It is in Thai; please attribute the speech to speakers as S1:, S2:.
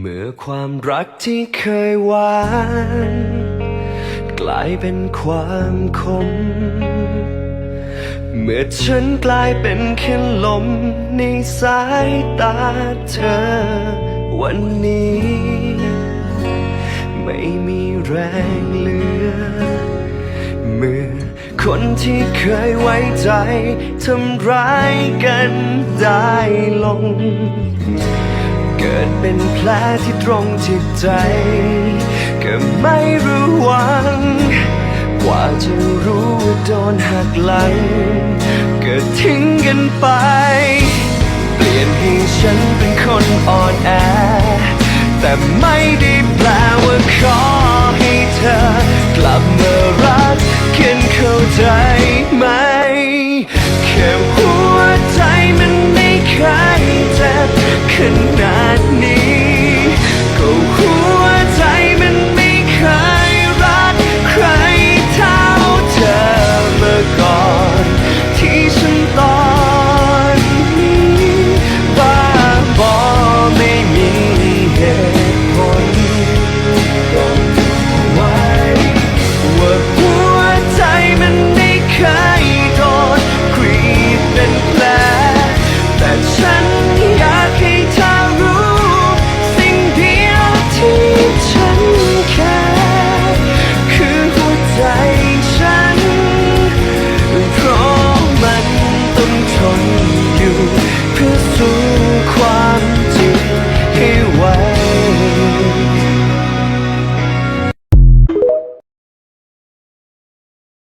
S1: เมื่อความรักที่เคยหวาน กลายเป็นความคมเมื่อฉันกลายเป็นแค่ลมในสายตาเธอ วันนี้ ไม่มีแรงเหลือ เมื่อคนที่เคยไว้ใจทำร้ายกันได้ลง ดเป็นแผลที่ตรงจิตใจ ก็ไม่รู้หวัง กว่าจะรู้ว่าโดนหักหลังก็ทิ้งกันไป เปลี่ยนให้ฉันเป็นคนอ่อนแอ แต่ไม่ได้แปลว่าขอ let me